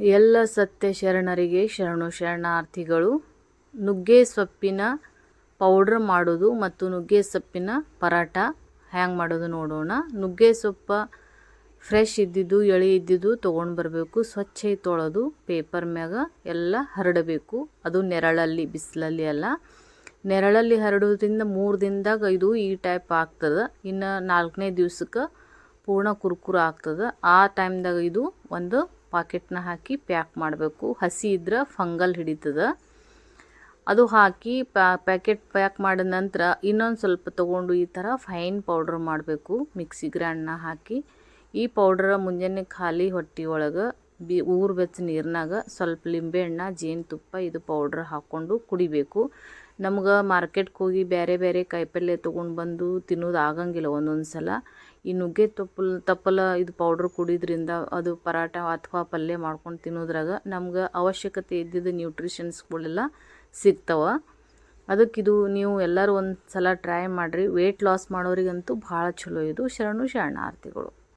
ಎಲ್ಲ ಸತ್ಯ ಶರಣರಿಗೆ ಶರಣು ಶರಣಾರ್ಥಿಗಳು. ನುಗ್ಗೆ ಸೊಪ್ಪಿನ ಪೌಡ್ರ್ ಮಾಡೋದು ಮತ್ತು ನುಗ್ಗೆ ಸೊಪ್ಪಿನ ಪರಾಟ. ಹ್ಯಾಂಗೆ ಮಾಡೋದು ನೋಡೋಣ. ನುಗ್ಗೆ ಸೊಪ್ಪ ಫ್ರೆಶ್ ಇದ್ದಿದ್ದು, ಎಳೆ ಇದ್ದಿದ್ದು ತೊಗೊಂಡು ಬರಬೇಕು. ಸ್ವಚ್ಛ ತೊಳೆದು ಪೇಪರ್ ಮ್ಯಾಗ ಎಲ್ಲ ಹರಡಬೇಕು. ಅದು ನೆರಳಲ್ಲಿ, ಬಿಸಿಲಲ್ಲಿ ಅಲ್ಲ. ನೆರಳಲ್ಲಿ ಹರಡೋದ್ರಿಂದ ಮೂರು ದಿನದಾಗ ಇದು ಈ ಟೈಪ್ ಆಗ್ತದೆ. ಇನ್ನು ನಾಲ್ಕನೇ ದಿವ್ಸಕ್ಕೆ ಪೂರ್ಣ ಕುರ್ಕುರ ಆಗ್ತದೆ. ಆ ಟೈಮ್ದಾಗ ಇದು ಒಂದು ಪಾಕೆಟ್ನ ಹಾಕಿ ಪ್ಯಾಕ್ ಮಾಡಬೇಕು. ಹಸಿ ಇದ್ರೆ ಫಂಗಲ್ ಹಿಡಿತದ. ಅದು ಹಾಕಿ ಪ್ಯಾಕೆಟ್ ಪ್ಯಾಕ್ ಮಾಡಿದ ನಂತರ ಇನ್ನೊಂದು ಸ್ವಲ್ಪ ತೊಗೊಂಡು ಈ ಥರ ಫೈನ್ ಪೌಡ್ರ್ ಮಾಡಬೇಕು. ಮಿಕ್ಸಿ ಗ್ರ್ಯಾಂಡ್ನ ಹಾಕಿ. ಈ ಪೌಡ್ರ ಮುಂಜಾನೆ ಖಾಲಿ ಹೊಟ್ಟೆ ಒಳಗೆ ಬಿ ಊರು ಬೆಚ್ಚ ನೀರಿನಾಗ ಸ್ವಲ್ಪ ಲಿಂಬೆಹಣ್ಣ ಜೇನುತುಪ್ಪ ಇದು ಪೌಡ್ರ್ ಹಾಕ್ಕೊಂಡು ಕುಡಿಬೇಕು. ನಮ್ಗೆ ಮಾರ್ಕೆಟ್ಗೆ ಹೋಗಿ ಬೇರೆ ಬೇರೆ ಕಾಯಿಪಲ್ಯ ತೊಗೊಂಡು ಬಂದು ತಿನ್ನೋದು ಆಗಂಗಿಲ್ಲ ಒಂದೊಂದು ಸಲ ಈ ನುಗ್ಗೆ ತಪ್ಪಲ ತಪ್ಪಲ ಇದು ಪೌಡ್ರ್ ಕುಡಿದ್ರಿಂದ ಅದು ಪರಾಟ ಅಥವಾ ಪಲ್ಯ ಮಾಡ್ಕೊಂಡು ತಿನ್ನೋದ್ರಾಗ ನಮ್ಗೆ ಅವಶ್ಯಕತೆ ಇದ್ದಿದ್ದ ನ್ಯೂಟ್ರಿಷನ್ಸ್ಗಳೆಲ್ಲ ಸಿಗ್ತವೆ. ಅದಕ್ಕಿದು ನೀವು ಎಲ್ಲರೂ ಒಂದು ಸಲ ಟ್ರೈ ಮಾಡಿರಿ. ವೆಯ್ಟ್ ಲಾಸ್ ಮಾಡೋರಿಗಂತೂ ಭಾಳ ಚಲೋ ಇದು ಶರಣು ಶರಣಾರ್ಥಿಗಳು.